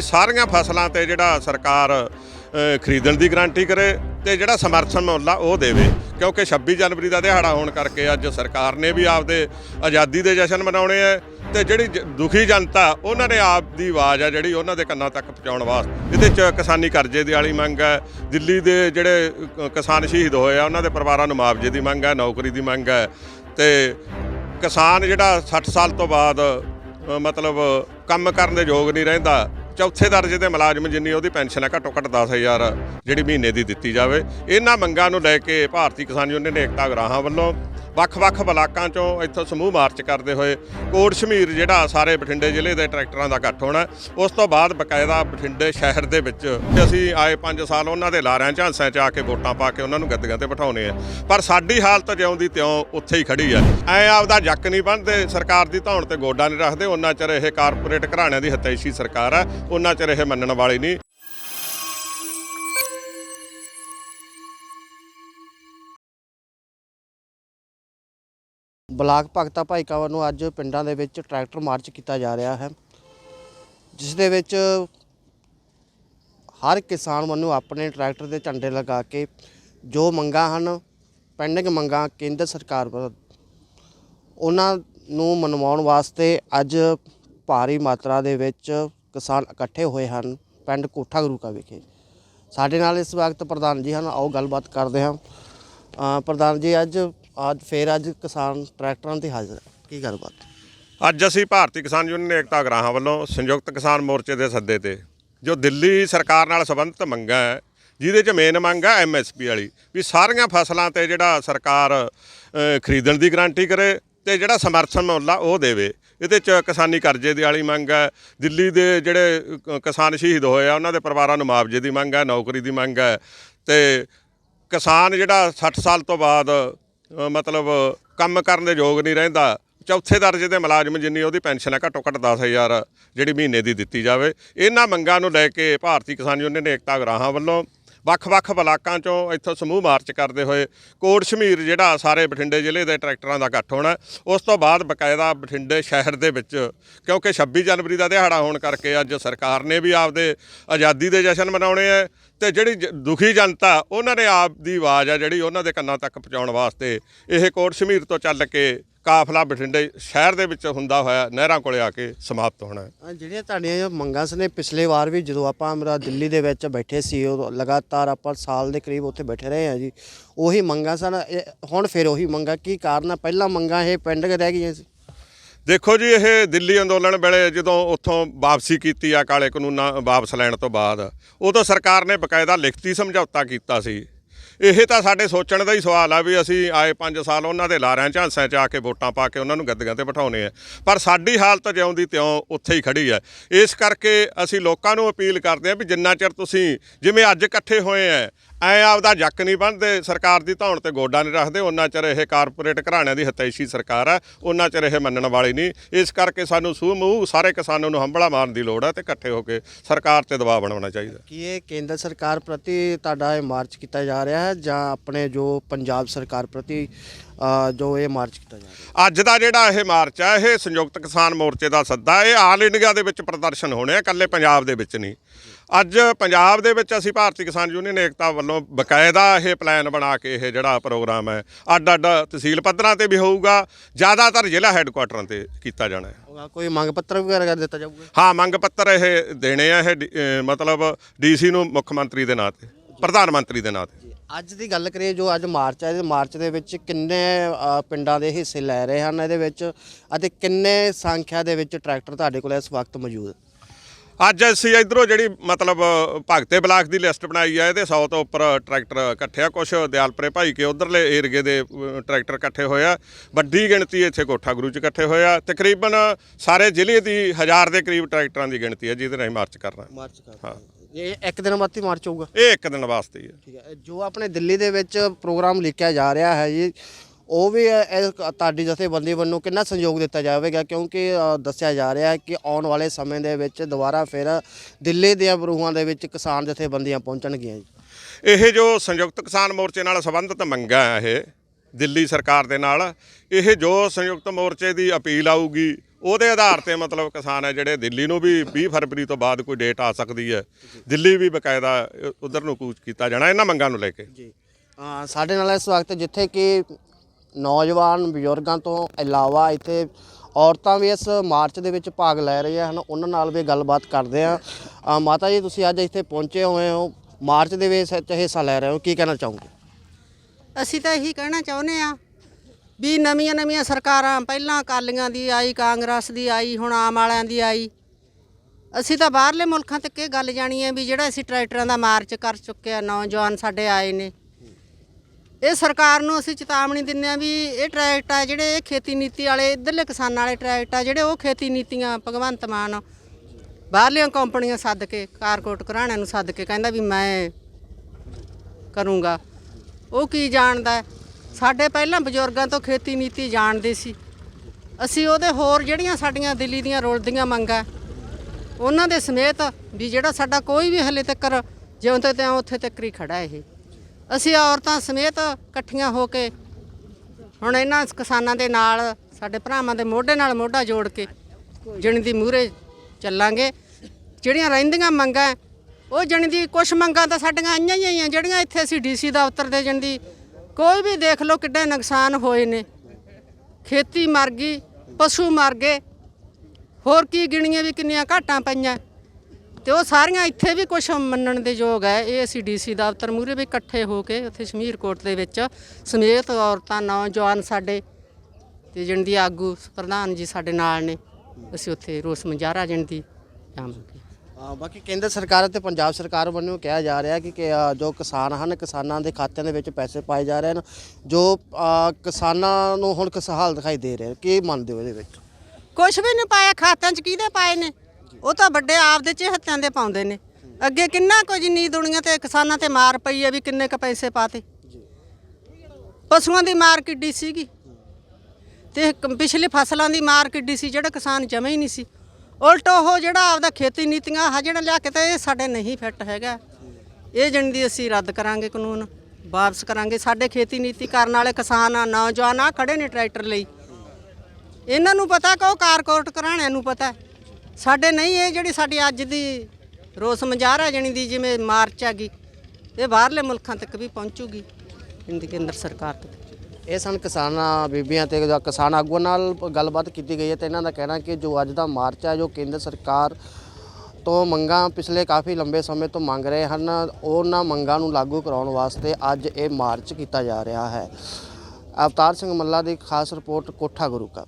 ਸਾਰੀਆਂ ਫਸਲਾਂ ਤੇ ਜਿਹੜਾ ਸਰਕਾਰ ਖਰੀਦਣ ਦੀ ਗਰੰਟੀ ਕਰੇ ਤੇ ਜਿਹੜਾ ਸਮਰਥਨ ਮੁੱਲ ਆ ਉਹ ਦੇਵੇ। ਕਿਉਂਕਿ 26 ਜਨਵਰੀ ਦਾ ਦਿਹਾੜਾ ਹੋਣ ਕਰਕੇ ਅੱਜ ਸਰਕਾਰ ਨੇ ਵੀ ਆਪਦੇ ਆਜ਼ਾਦੀ ਦੇ ਜਸ਼ਨ ਮਨਾਉਣੇ ਆ ਤੇ ਜਿਹੜੀ ਜ- ਦੁਖੀ ਜਨਤਾ ਉਹਨਾਂ ਨੇ ਆਪ ਦੀ ਆਵਾਜ਼ ਆ ਜਿਹੜੀ ਉਹਨਾਂ ਦੇ ਕੰਨਾਂ ਤੱਕ ਪਹੁੰਚਾਉਣ ਵਾਸਤੇ। ਇਹਦੇ ਚ ਕਿਸਾਨੀ ਕਰਜ਼ੇ ਦੀ ਵਾਲੀ ਮੰਗ ਹੈ ਦਿੱਲੀ ਦੇ ਜਿਹੜੇ ਕਿਸਾਨ ਸ਼ਹੀਦ ਹੋਏ ਆ, ਉਹਨਾਂ ਦੇ ਪਰਿਵਾਰਾਂ ਨੂੰ ਮੁਆਵਜ਼ੇ ਦੀ ਮੰਗ ਹੈ ਨੌਕਰੀ ਦੀ ਮੰਗ ਹੈ ਤੇ ਕਿਸਾਨ ਜਿਹੜਾ 60 ਸਾਲ ਤੋਂ ਬਾਅਦ ਮਤਲਬ ਕੰਮ ਕਰਨ ਦੇ ਯੋਗ ਨਹੀਂ ਰਹਿੰਦਾ ਚੌਥੇ ਦਰਜੇ ਦੇ ਮੁਲਾਜ਼ਮ ਜਿੰਨੀ ਉਹਦੀ ਪੈਨਸ਼ਨ ਹੈ, ਘੱਟੋ ਘੱਟ 10000 ਜਿਹੜੀ ਮਹੀਨੇ ਦੀ ਦਿੱਤੀ ਜਾਵੇ। ਇਹਨਾਂ ਮੰਗਾਂ ਨੂੰ ਲੈ ਕੇ ਭਾਰਤੀ ਕਿਸਾਨ ਯੂਨੀਅਨ ਏਕਤਾ ਗਰਾਹਾਂ ਵੱਲੋਂ ਵੱਖ-ਵੱਖ ਬਲਾਕਾਂ ਚੋਂ ਇੱਥੋਂ ਸਮੂਹ ਮਾਰਚ ਕਰਦੇ ਹੋਏ ਕੋਟ ਸ਼ਮੀਰ ਜਿਹੜਾ ਸਾਰੇ ਬਠਿੰਡੇ ਜ਼ਿਲ੍ਹੇ ਦੇ ਟਰੈਕਟਰਾਂ ਦਾ ਇਕੱਠ ਹੋਣਾ, ਉਸ ਤੋਂ ਬਾਅਦ ਬਕਾਇਦਾ ਬਠਿੰਡੇ ਸ਼ਹਿਰ ਦੇ ਵਿੱਚ ਅਸੀਂ ਆਏ 5 ਸਾਲ ਉਹਨਾਂ ਦੇ ਲਾਰਿਆਂ ਝਾਂਸਿਆਂ 'ਚ ਆ ਕੇ ਵੋਟਾਂ ਪਾ ਕੇ ਉਹਨਾਂ ਨੂੰ ਗੱਦੀਆਂ ਤੇ ਬਿਠਾਉਨੇ ਆ। ਪਰ ਸਾਡੀ ਹਾਲਤ ਜਿਉਂ ਦੀ ਤਿਉਂ ਉੱਥੇ ਹੀ ਖੜੀ ਆ। ਐ ਆਪਦਾ ਜੱਕ ਨਹੀਂ ਬਣਦੇ ਸਰਕਾਰ ਦੀ ਧੌਣ ਤੇ ਗੋਡਾ ਨਹੀਂ ਰੱਖਦੇ, ਉਹਨਾਂ ਚਿਰ ਇਹ ਕਾਰਪੋਰੇਟ ਘਰਾਣਿਆਂ ਦੀ ਹਤੈਸ਼ੀ ਸਰਕਾਰ ਆ, ਉਹਨਾਂ ਚਿਰ ਇਹ ਮੰਨਣ ਵਾਲੀ ਨਹੀਂ। ਬਲਾਕ ਭਗਤਾ ਭਾਈਕਾ ਵੱਲੋਂ ਅੱਜ ਪਿੰਡਾਂ ਦੇ ਵਿੱਚ ਟਰੈਕਟਰ ਮਾਰਚ ਕੀਤਾ ਜਾ ਰਿਹਾ ਹੈ, ਜਿਸ ਦੇ ਵਿੱਚ ਹਰ ਕਿਸਾਨ ਵੱਲੋਂ ਆਪਣੇ ਟਰੈਕਟਰ ਦੇ ਝੰਡੇ ਲਗਾ ਕੇ ਜੋ ਮੰਗਾਂ ਹਨ, ਪੈਂਡਿੰਗ ਮੰਗਾਂ ਕੇਂਦਰ ਸਰਕਾਰ ਵੱਲੋਂ, ਉਹਨਾਂ ਨੂੰ ਮਨਵਾਉਣ ਵਾਸਤੇ ਅੱਜ ਭਾਰੀ ਮਾਤਰਾ ਦੇ ਵਿੱਚ ਕਿਸਾਨ ਇਕੱਠੇ ਹੋਏ ਹਨ, ਪਿੰਡ ਕੋਠਾ ਗੁਰੂਕਾ ਵਿਖੇ। ਸਾਡੇ ਨਾਲ ਇਸ ਵਕਤ ਪ੍ਰਧਾਨ ਜੀ ਹਨ, ਆਓ ਗੱਲਬਾਤ ਕਰਦੇ ਹਾਂ। ਪ੍ਰਧਾਨ ਜੀ, ਅੱਜ ਅੱਜ ਫੇਰ ਅੱਜ ਕਿਸਾਨ ਟਰੈਕਟਰਾਂ ਤੇ ਹਾਜ਼ਰ ਹੈ। ਕੀ ਗੱਲਬਾਤ? ਅੱਜ ਅਸੀਂ ਭਾਰਤੀ ਕਿਸਾਨ ਯੂਨੀਅਨ ਏਕਤਾ ਗਰਾਹਾਂ ਵੱਲੋਂ ਸੰਯੁਕਤ ਕਿਸਾਨ ਮੋਰਚੇ ਦੇ ਸੱਦੇ ਤੇ, ਜੋ ਦਿੱਲੀ ਸਰਕਾਰ ਨਾਲ ਸੰਬੰਧਿਤ ਮੰਗਾਂ ਹੈ, ਜਿਹਦੇ 'ਚ ਮੇਨ ਮੰਗ ਹੈ ਐਮਐਸਪੀ ਵਾਲੀ, ਵੀ ਸਾਰੀਆਂ ਫਸਲਾਂ ਤੇ ਜਿਹੜਾ ਸਰਕਾਰ ਖਰੀਦਣ ਦੀ ਗਾਰੰਟੀ ਕਰੇ ਤੇ ਜਿਹੜਾ ਸਮਰਥਨ ਮੁੱਲ ਆ ਉਹ ਦੇਵੇ। ਇਹਦੇ 'ਚ ਕਿਸਾਨੀ ਕਰਜ਼ੇ ਦੀ ਵਾਲੀ ਮੰਗ ਹੈ, ਦਿੱਲੀ ਦੇ ਜਿਹੜੇ ਕਿਸਾਨ ਸ਼ਹੀਦ ਹੋਏ ਆ, ਉਹਨਾਂ ਦੇ ਪਰਿਵਾਰਾਂ ਨੂੰ ਮੁਆਵਜ਼ੇ ਦੀ ਮੰਗ ਹੈ, ਨੌਕਰੀ ਦੀ ਮੰਗ ਹੈ ਤੇ ਕਿਸਾਨ ਜਿਹੜਾ 60 ਸਾਲ ਤੋਂ ਬਾਅਦ ਮਤਲਬ ਕੰਮ ਕਰਨ ਦੇ ਯੋਗ ਨਹੀਂ ਰਹਿੰਦਾ। ਚੌਥੇ ਦਰਜੇ ਦੇ ਮੁਲਾਜ਼ਮ ਜਿੰਨੀ ਉਹਦੀ ਪੈਨਸ਼ਨ ਹੈ ਘੱਟੋ ਘੱਟ 10000 ਜਿਹੜੀ ਮਹੀਨੇ ਦੀ ਦਿੱਤੀ ਜਾਵੇ। ਇਹਨਾਂ ਮੰਗਾਂ ਨੂੰ ਲੈ ਕੇ ਭਾਰਤੀ ਕਿਸਾਨ ਯੂਨੀਅਨ ਏਕਤਾ ਗਰਾਹਾਂ ਵੱਲੋਂ ਵੱਖ-ਵੱਖ ਬਲਾਕਾਂ ਚੋਂ ਇੱਥੋਂ ਸਮੂਹ ਮਾਰਚ ਕਰਦੇ ਹੋਏ ਕੋਟ ਸ਼ਮੀਰ ਜਿਹੜਾ ਸਾਰੇ ਬਠਿੰਡੇ ਜ਼ਿਲ੍ਹੇ ਦੇ ਟਰੈਕਟਰਾਂ ਦਾ ਇਕੱਠ ਹੋਣਾ, ਉਸ ਤੋਂ ਬਾਅਦ ਬਕਾਇਦਾ ਬਠਿੰਡੇ ਸ਼ਹਿਰ ਦੇ ਵਿੱਚ, ਕਿਉਂਕਿ 26 ਜਨਵਰੀ ਦਾ ਦਿਹਾੜਾ ਹੋਣ ਕਰਕੇ ਅੱਜ ਸਰਕਾਰ ਨੇ ਵੀ ਆਪਦੇ ਆਜ਼ਾਦੀ ਦੇ ਜਸ਼ਨ ਮਨਾਉਣੇ ਆ ਤੇ ਜਿਹੜੀ ਜ- ਦੁਖੀ ਜਨਤਾ, ਉਹਨਾਂ ਨੇ ਆਪ ਦੀ ਆਵਾਜ਼ ਆ ਜਿਹੜੀ ਉਹਨਾਂ ਦੇ ਕੰਨਾਂ ਤੱਕ ਪਹੁੰਚਾਉਣ ਵਾਸਤੇ ਇਹ ਕੋਟ ਸ਼ਮੀਰ ਤੋਂ ਚੱਲ ਕੇ ਕਾਫਲਾ ਬਠਿੰਡੇ ਸ਼ਹਿਰ ਦੇ ਵਿੱਚ ਹੁੰਦਾ ਹੋਇਆ ਨਹਿਰਾਂ ਕੋਲੇ ਆ ਕੇ ਸਮਾਪਤ ਹੋਣਾ ਹੈ। ਜਿਹੜੀਆਂ ਤੁਹਾਡੀਆਂ ਮੰਗਾਂ ਸਨ ਪਿਛਲੇ ਵਾਰ ਵੀ ਜਦੋਂ ਆਪਾਂ ਮੇਰਾ ਦਿੱਲੀ ਦੇ ਵਿੱਚ ਬੈਠੇ ਸੀ ਉਹ ਲਗਾਤਾਰ ਆਪਾਂ ਸਾਲ ਦੇ ਕਰੀਬ ਉੱਥੇ ਬੈਠੇ ਰਹੇ ਹਾਂ ਜੀ ਉਹੀ ਮੰਗਾਂ ਸਨ। ਇਹ- ਹੁਣ ਫਿਰ ਉਹੀ ਮੰਗਾਂ ਕੀ ਕਾਰਨ ਆ? ਪਹਿਲਾਂ ਮੰਗਾਂ ਇਹ ਪੈਂਡਿੰਗ ਰਹਿ ਗਈਆਂ ਸੀ? ਦੇਖੋ ਜੀ ਇਹ ਦਿੱਲੀ ਅੰਦੋਲਨ ਵੇਲੇ ਜਦੋਂ ਉੱਥੋਂ ਵਾਪਸੀ ਕੀਤੀ ਆ ਕਾਲੇ ਕਾਨੂੰਨਾਂ ਵਾਪਸ ਲੈਣ ਤੋਂ ਬਾਅਦ ਉਦੋਂ ਸਰਕਾਰ ਨੇ ਬਕਾਇਦਾ ਲਿਖਤੀ ਸਮਝੌਤਾ ਕੀਤਾ ਸੀ। ਇਹ ਤਾਂ ਸਾਡੇ ਸੋਚਣ ਦਾ ਹੀ ਸਵਾਲ ਆ ਵੀ ਅਸੀਂ ਆਏ 5 ਸਾਲ ਉਹਨਾਂ ਦੇ ਲਾਰਿਆਂ ਝਾਂਸਿਆਂ 'ਚ ਆ ਕੇ ਵੋਟਾਂ ਪਾ ਕੇ ਉਹਨਾਂ ਨੂੰ ਗੱਦੀਆਂ ਤੇ ਬਿਠਾਉਨੇ ਆ। ਪਰ ਸਾਡੀ ਹਾਲਤ ਜਿਉਂ ਦੀ ਤਿਉਂ ਉੱਥੇ ਹੀ ਖੜੀ ਹੈ ਇਸ ਕਰਕੇ ਅਸੀਂ ਲੋਕਾਂ ਨੂੰ ਅਪੀਲ ਕਰਦੇ ਆ ਵੀ ਜਿੰਨਾ ਚਿਰ ਤੁਸੀਂ ਜਿਵੇਂ ਅੱਜ ਇਕੱਠੇ ਹੋਏ ਆ ਐ ਆਪਦਾ ਜੱਕ ਨਹੀਂ ਬਣਦੇ ਸਰਕਾਰ ਦੀ ਧੌਣ ਤੇ ਗੋਡਾ ਨਹੀਂ ਰੱਖਦੇ ਉਹਨਾਂ ਚਿਰ ਇਹ ਕਾਰਪੋਰੇਟ ਘਰਾਣਿਆਂ ਦੀ ਹਤੈਸ਼ੀ ਸਰਕਾਰ ਹੈ ਉਹਨਾਂ ਚਿਰ ਇਹ ਮੰਨਣ ਵਾਲੀ ਨਹੀਂ। ਇਸ ਕਰਕੇ ਸਾਨੂੰ ਸੂਹ ਸਾਰੇ ਕਿਸਾਨਾਂ ਨੂੰ ਹੰਬਲਾ ਮਾਰਨ ਦੀ ਲੋੜ ਹੈ ਤੇ ਇਕੱਠੇ ਹੋ ਕੇ ਸਰਕਾਰ ਤੇ ਦਬਾਅ ਬਣਾਉਣਾ ਚਾਹੀਦਾ। ਕੀ ਇਹ ਕੇਂਦਰ ਸਰਕਾਰ ਪ੍ਰਤੀ ਤੁਹਾਡਾ ਇਹ ਮਾਰਚ ਕੀਤਾ ਜਾ ਰਿਹਾ ਹੈ ਜਾਂ ਆਪਣੇ ਜੋ ਪੰਜਾਬ ਸਰਕਾਰ ਪ੍ਰਤੀ ਜੋ ਇਹ ਮਾਰਚ ਕੀਤਾ ਜਾ ਰਿਹਾ ਅੱਜ ਦਾ ਜਿਹੜਾ ਇਹ ਮਾਰਚ ਹੈ ਇਹ ਸੰਯੁਕਤ ਕਿਸਾਨ ਮੋਰਚੇ ਦਾ ਸੱਦਾ ਇਹ ਆਲ ਇੰਡੀਆ ਦੇ ਵਿੱਚ ਪ੍ਰਦਰਸ਼ਨ ਹੋਣੇ ਆ ਇਕੱਲੇ ਪੰਜਾਬ ਦੇ ਵਿੱਚ ਨਹੀਂ। ਅੱਜ ਪੰਜਾਬ ਦੇ ਵਿੱਚ ਅਸੀਂ ਭਾਰਤੀ ਕਿਸਾਨ ਯੂਨੀਅਨ ਏਕਤਾ ਵੱਲੋਂ ਬਕਾਇਦਾ ਇਹ ਪਲਾਨ ਬਣਾ ਕੇ ਇਹ ਜਿਹੜਾ ਪ੍ਰੋਗਰਾਮ ਹੈ ਅੱਡ ਅੱਡ ਤਹਿਸੀਲ ਪੱਧਰਾਂ ਤੇ ਵੀ ਹੋਊਗਾ ਜ਼ਿਆਦਾਤਰ ਜ਼ਿਲ੍ਹਾ ਹੈੱਡਕੁਆਟਰਾਂ ਤੇ ਕੀਤਾ ਜਾਣਾ ਹੈ। ਕੋਈ ਮੰਗ ਪੱਤਰ ਵਗੈਰਾ ਕਰ ਦਿੱਤਾ ਜਾਊਗਾ? ਹਾਂ ਮੰਗ ਪੱਤਰ ਇਹ ਦੇਣੇ ਆ ਇਹ ਡੀ- ਅਹ ਮਤਲਬ ਡੀਸੀ ਨੂੰ ਮੁੱਖ ਮੰਤਰੀ ਦੇ ਨਾਂ ਤੇ ਪ੍ਰਧਾਨ ਮੰਤਰੀ ਦੇ ਨਾਂ ਤੇ। ਅੱਜ ਦੀ ਗੱਲ ਕਰੀਏ ਜੋ ਅੱਜ ਮਾਰਚ ਹੈ ਇਹ ਮਾਰਚ ਦੇ ਵਿੱਚ ਕਿੰਨੇ ਅ, ਪਿੰਡਾਂ ਦੇ ਹਿੱਸੇ ਲੈ ਰਹੇ ਹਨ ਇਹਦੇ ਵਿੱਚ ਅਤੇ ਕਿੰਨੇ ਸੰਖਿਆ ਦੇ ਵਿੱਚ ਟਰੈਕਟਰ ਤੁਹਾਡੇ ਕੋਲ ਇਸ ਵਕਤ ਮੌਜੂਦ? ਅੱਜ ਅਸੀਂ ਇਧਰੋਂ ਜਿਹੜੀ ਮਤਲਬ ਭਗਤੇ ਬਲਾਕ ਦੀ ਲਿਸਟ ਬਣਾਈ ਆ ਇਹਦੇ 100 ਤੋਂ ਉੱਪਰ ਟਰੈਕਟਰ ਇਕੱਠੇ ਆ। ਕੁਝ ਦਿਆਲਪੁਰੇ ਭਾਈ ਕੇ ਉਧਰਲੇ ਏਰੀਏ ਦੇ ਟਰੈਕਟਰ ਇਕੱਠੇ ਹੋਏ ਆ। ਵੱਡੀ ਗਿਣਤੀ ਇੱਥੇ ਕੋਠਾ ਗੁਰੂ ਚ ਇਕੱਠੇ ਹੋਏ ਆ। ਤਕਰੀਬਨ ਸਾਰੇ ਜ਼ਿਲ੍ਹੇ ਦੀ ਹਜ਼ਾਰ ਦੇ ਕਰੀਬ ਟਰੈਕਟਰਾਂ ਦੀ ਗਿਣਤੀ ਹੈ ਜਿਹਦੇ ਰਾਹੀਂ ਮਾਰਚ ਕਰਨਾ। ਮਾਰਚ ਕਰ ਇਹ ਇੱਕ ਦਿਨ ਬਾਅਦ ਹੀ ਮਾਰਚ ਹੋਊਗਾ? ਇਹ ਇੱਕ ਦਿਨ ਵਾਸਤੇ ਹੀ ਹੈ ਠੀਕ ਹੈ। ਜੋ ਆਪਣੇ ਦਿੱਲੀ ਦੇ ਵਿੱਚ ਪ੍ਰੋਗਰਾਮ ਲਿਖਿਆ ਜਾ ਰਿਹਾ ਹੈ ਜੀ ਉਹ ਵੀ ਇਹ- ਤੁਹਾਡੀ ਜਥੇਬੰਦੀ ਵੱਲੋਂ ਕਿੰਨਾ ਸਹਿਯੋਗ ਦਿੱਤਾ ਜਾਵੇਗਾ? ਕਿਉਂਕਿ ਦੱਸਿਆ ਜਾ ਰਿਹਾ ਹੈ ਕਿ ਆਉਣ ਵਾਲੇ ਸਮੇਂ ਦੇ ਵਿੱਚ ਦੁਬਾਰਾ ਫਿਰ ਦਿੱਲੀ ਦੀਆਂ ਬਰੂਹਾਂ ਦੇ ਵਿੱਚ ਕਿਸਾਨ ਜਥੇਬੰਦੀਆਂ ਪਹੁੰਚਣਗੀਆਂ ਜੀ। ਇਹ ਜੋ ਸੰਯੁਕਤ ਕਿਸਾਨ ਮੋਰਚੇ ਨਾਲ ਸੰਬੰਧਿਤ ਮੰਗਾਂ ਹੈ ਇਹ ਦਿੱਲੀ ਸਰਕਾਰ ਦੇ ਨਾਲ ਇਹ ਜੋ ਸੰਯੁਕਤ ਮੋਰਚੇ ਦੀ ਅਪੀਲ ਆਊਗੀ ਉਹਦੇ ਆਧਾਰ ਤੇ ਮਤਲਬ ਕਿਸਾਨ ਹੈ ਜਿਹੜੇ ਦਿੱਲੀ ਨੂੰ ਵੀ 20 ਫਰਵਰੀ ਤੋਂ ਬਾਅਦ ਕੋਈ ਡੇਟ ਆ ਸਕਦੀ ਹੈ ਦਿੱਲੀ ਵੀ ਬਕਾਇਦਾ ਉਧਰ ਨੂੰ ਕੂਚ ਕੀਤਾ ਜਾਣਾ ਇਹਨਾਂ ਮੰਗਾਂ ਨੂੰ ਲੈ ਕੇ। ਜੀ। ਸਾਡੇ ਨਾਲ ਇਸ ਵਕਤ ਜਿੱਥੇ ਕਿ ਨੌਜਵਾਨ ਬਜ਼ੁਰਗਾਂ ਤੋਂ ਇਲਾਵਾ ਇੱਥੇ ਔਰਤਾਂ ਵੀ ਇਸ ਮਾਰਚ ਦੇ ਵਿੱਚ ਭਾਗ ਲੈ ਰਹੀਆਂ ਹਨ। ਉਹਨਾਂ ਨਾਲ ਵੀ ਗੱਲਬਾਤ ਕਰਦੇ ਆ ਮਾਤਾ ਜੀ, ਤੁਸੀਂ ਅੱਜ ਇੱਥੇ ਪਹੁੰਚੇ ਹੋਏ ਹੋ। ਮਾਰਚ ਦੇ ਵਿੱਚ ਹਿੱਸਾ ਲੈ ਰਹੇ ਹੋ। ਕੀ ਕਹਿਣਾ ਚਾਹੋਗੇ? ਅਸੀਂ ਤਾਂ ਇਹੀ ਕਹਿਣਾ ਚਾਹੁੰਦੇ ਆ ਵੀ ਨਵੀਆਂ ਨਵੀਆਂ ਸਰਕਾਰਾਂ ਪਹਿਲਾਂ ਅਕਾਲੀਆਂ ਦੀ ਆਈ, ਕਾਂਗਰਸ ਦੀ ਆਈ, ਹੁਣ ਆਮ ਵਾਲਿਆਂ ਦੀ ਆਈ। ਅਸੀਂ ਤਾਂ ਬਾਹਰਲੇ ਮੁਲਕਾਂ ਤੱਕ ਇਹ ਗੱਲ ਜਾਣੀ ਹੈ ਵੀ ਜਿਹੜਾ ਅਸੀਂ ਟਰੈਕਟਰਾਂ ਦਾ ਮਾਰਚ ਕਰ ਚੁੱਕੇ ਆ ਨੌਜਵਾਨ ਸਾਡੇ ਆਏ ਨੇ। ਇਹ ਸਰਕਾਰ ਨੂੰ ਅਸੀਂ ਚੇਤਾਵਨੀ ਦਿੰਦੇ ਆ ਵੀ ਇਹ ਟਰੈਕਟ ਆ ਜਿਹੜੇ ਇਹ ਖੇਤੀ ਨੀਤੀ ਵਾਲੇ, ਇਧਰਲੇ ਕਿਸਾਨਾਂ ਵਾਲੇ ਟਰੈਕਟ ਆ ਜਿਹੜੇ ਉਹ ਖੇਤੀ ਨੀਤੀਆਂ ਭਗਵੰਤ ਮਾਨ ਬਾਹਰਲੀਆਂ ਕੰਪਨੀਆਂ ਸੱਦ ਕੇ, ਕਾਰਕੋਟ ਘਰਾਣਿਆਂ ਨੂੰ ਸੱਦ ਕੇ ਕਹਿੰਦਾ ਵੀ ਮੈਂ ਕਰੂੰਗਾ। ਉਹ ਕੀ ਜਾਣਦਾ ਸਾਡੇ ਪਹਿਲਾਂ ਬਜ਼ੁਰਗਾਂ ਤੋਂ ਖੇਤੀ ਨੀਤੀ ਜਾਣਦੇ ਸੀ। ਅਸੀਂ ਉਹਦੇ ਹੋਰ ਜਿਹੜੀਆਂ ਸਾਡੀਆਂ ਦਿੱਲੀ ਦੀਆਂ ਰੋਲਦੀਆਂ ਮੰਗਾਂ, ਉਹਨਾਂ ਦੇ ਸਮੇਤ ਵੀ ਜਿਹੜਾ ਸਾਡਾ ਕੋਈ ਵੀ ਹਲੇ ਤੱਕ ਜਿਉਂ ਤੇ ਤਿਉਂ ਉੱਥੇ ਤੱਕ ਹੀ ਖੜਾ ਇਹ। ਅਸੀਂ ਔਰਤਾਂ ਸਮੇਤ ਇਕੱਠੀਆਂ ਹੋ ਕੇ ਹੁਣ ਇਹਨਾਂ ਕਿਸਾਨਾਂ ਦੇ ਨਾਲ, ਸਾਡੇ ਭਰਾਵਾਂ ਦੇ ਮੋਢੇ ਨਾਲ ਮੋਢਾ ਜੋੜ ਕੇ ਜਣੀ ਦੀ ਮੂਹਰੇ ਚੱਲਾਂਗੇ। ਜਿਹੜੀਆਂ ਰਹਿੰਦੀਆਂ ਮੰਗਾਂ ਉਹ ਜਣੀ ਦੀ ਕੁਝ ਮੰਗਾਂ ਤਾਂ ਸਾਡੀਆਂ ਆਈਆਂ ਹੀ ਆਈਆਂ, ਜਿਹੜੀਆਂ ਇੱਥੇ ਅਸੀਂ ਡੀਸੀ ਦਫ਼ਤਰ ਦੇ ਜਣੀ ਦੀ ਕੋਈ ਵੀ ਦੇਖ ਲਓ ਕਿੱਡੇ ਨੁਕਸਾਨ ਹੋਏ ਨੇ। ਖੇਤੀ ਮਰ ਗਈ, ਪਸ਼ੂ ਮਰ ਗਏ, ਹੋਰ ਕੀ ਗਿਣੀਆਂ ਵੀ ਕਿੰਨੀਆਂ ਘਾਟਾਂ ਪਈਆਂ। ਤੇ ਉਹ ਸਾਰੀਆਂ ਇੱਥੇ ਵੀ ਕੁਝ ਮੰਨਣ ਦੇ ਯੋਗ ਹੈ। ਇਹ ਅਸੀਂ ਡੀਸੀ ਦਫ਼ਤਰ ਮੂਹਰੇ ਵੀ ਇਕੱਠੇ ਹੋ ਕੇ ਉੱਥੇ ਸ਼ਮੀਰ ਕੋਟ ਦੇ ਵਿੱਚ ਸਮੇਤ ਔਰਤਾਂ ਨੌਜਵਾਨ ਸਾਡੇ ਤੇ ਜਣ ਦੀ ਆਗੂ ਪ੍ਰਧਾਨ ਜੀ ਸਾਡੇ ਨਾਲ ਨੇ ਅਸੀਂ ਉੱਥੇ ਰੋਸ ਮੁਜ਼ਾਹਰਾ ਜਣ ਦੀ ਜਾਵਾਂਗੇ ਬਾਕੀ ਕੇਂਦਰ ਸਰਕਾਰ ਅਤੇ ਪੰਜਾਬ ਸਰਕਾਰ ਵੱਲੋਂ ਕਿਹਾ ਜਾ ਰਿਹਾ ਕਿ ਕਿ ਅ, ਜੋ ਕਿਸਾਨ ਹਨ ਕਿਸਾਨਾਂ ਦੇ ਖਾਤਿਆਂ ਦੇ ਵਿੱਚ ਪੈਸੇ ਪਾਏ ਜਾ ਰਹੇ ਹਨ ਜੋ ਅ, ਕਿਸਾਨਾਂ ਨੂੰ ਹੁਣ ਖੁਸ਼ਹਾਲ ਦਿਖਾਈ ਦੇ ਰਿਹਾ ਕੀ ਮੰਨਦੇ ਹੋ ਇਹਦੇ ਵਿੱਚ? ਕੁਝ ਵੀ ਨਹੀਂ ਪਾਇਆ ਖਾਤਿਆਂ 'ਚ ਕਿਹਦੇ ਪਾਏ ਨੇ? ਉਹ ਤਾਂ ਵੱਡੇ ਆਪਦੇ ਚਹੱਤਿਆਂ ਦੇ ਪਾਉਂਦੇ ਨੇ। ਅੱਗੇ ਕਿੰਨਾ ਕੁ ਜਿੰਨੀ ਦੁਨੀਆ ਤੇ ਕਿਸਾਨਾਂ ਤੇ ਮਾਰ ਪਈ ਹੈ ਵੀ ਕਿੰਨੇ ਕ ਪੈਸੇ ਪਾਤੇ। ਪਸ਼ੂਆਂ ਦੀ ਮਾਰ ਕਿੱਡੀ ਸੀਗੀ। ਤੇ ਪਿਛਲੇ ਫਸਲਾਂ ਦੀ ਮਾਰ ਕਿੱਡੀ ਸੀ ਜਿਹੜਾ ਕਿਸਾਨ ਜਮੇ ਹੀ ਨਹੀਂ ਸੀ। ਉਲਟ ਉਹ ਜਿਹੜਾ ਆਪਦਾ ਖੇਤੀ ਨੀਤੀਆਂ ਜਿਹੜਾ ਲਿਆ ਕੇ ਤੇ ਇਹ ਸਾਡੇ ਨਹੀਂ ਫਿੱਟ ਹੈਗਾ। ਇਹ ਜਣ ਦੀ ਅਸੀਂ ਰੱਦ ਕਰਾਂਗੇ ਕਾਨੂੰਨ ਵਾਪਸ ਕਰਾਂਗੇ। ਸਾਡੇ ਖੇਤੀ ਨੀਤੀ ਕਰਨ ਵਾਲੇ ਕਿਸਾਨ ਆ ਨੌਜਵਾਨ ਆ ਖੜੇ ਨੇ ਟਰੈਕਟਰ ਲਈ। ਇਹਨਾਂ ਨੂੰ ਪਤਾ ਕਿ ਉਹ ਕਾਰਕੋਟ ਘਰਾਣਿਆਂ ਨੂੰ ਪਤਾ। ਹੈ। ਸਾਡੇ ਨਹੀਂ, ਇਹ ਜਿਹੜੀ ਸਾਡੀ ਅੱਜ ਦੀ ਰੋਸ ਮੁਜ਼ਾਹਰਾ ਜਣੀ ਦੀ, ਜਿਵੇਂ ਮਾਰਚ ਹੈਗੀ, ਇਹ ਬਾਹਰਲੇ ਮੁਲਕਾਂ ਤੱਕ ਵੀ ਪਹੁੰਚੂਗੀ ਇੰਦੀ ਕੇਂਦਰ ਸਰਕਾਰ ਤੱਕ। ਇਹ ਸਨ ਕਿਸਾਨਾਂ ਬੀਬੀਆਂ ਤੇ ਜਾਂ ਕਿਸਾਨ ਆਗੂਆਂ ਨਾਲ ਗੱਲਬਾਤ ਕੀਤੀ ਗਈ ਹੈ ਤੇ ਇਹਨਾਂ ਦਾ ਕਹਿਣਾ ਕਿ ਜੋ ਅੱਜ ਦਾ ਮਾਰਚ ਹੈ ਜੋ ਕੇਂਦਰ ਸਰਕਾਰ ਤੋਂ ਮੰਗਾਂ ਪਿਛਲੇ ਕਾਫੀ ਲੰਬੇ ਸਮੇਂ ਤੋਂ ਮੰਗ ਰਹੇ ਹਨ, ਉਹਨਾਂ ਮੰਗਾਂ ਨੂੰ ਲਾਗੂ ਕਰਾਉਣ ਵਾਸਤੇ ਅੱਜ ਇਹ ਮਾਰਚ ਕੀਤਾ ਜਾ ਰਿਹਾ ਹੈ। ਅਵਤਾਰ ਸਿੰਘ ਮੱਲਾ ਦੀ ਖਾਸ ਰਿਪੋਰਟ ਕੋਠਾ ਗੁਰੂ ਕਾ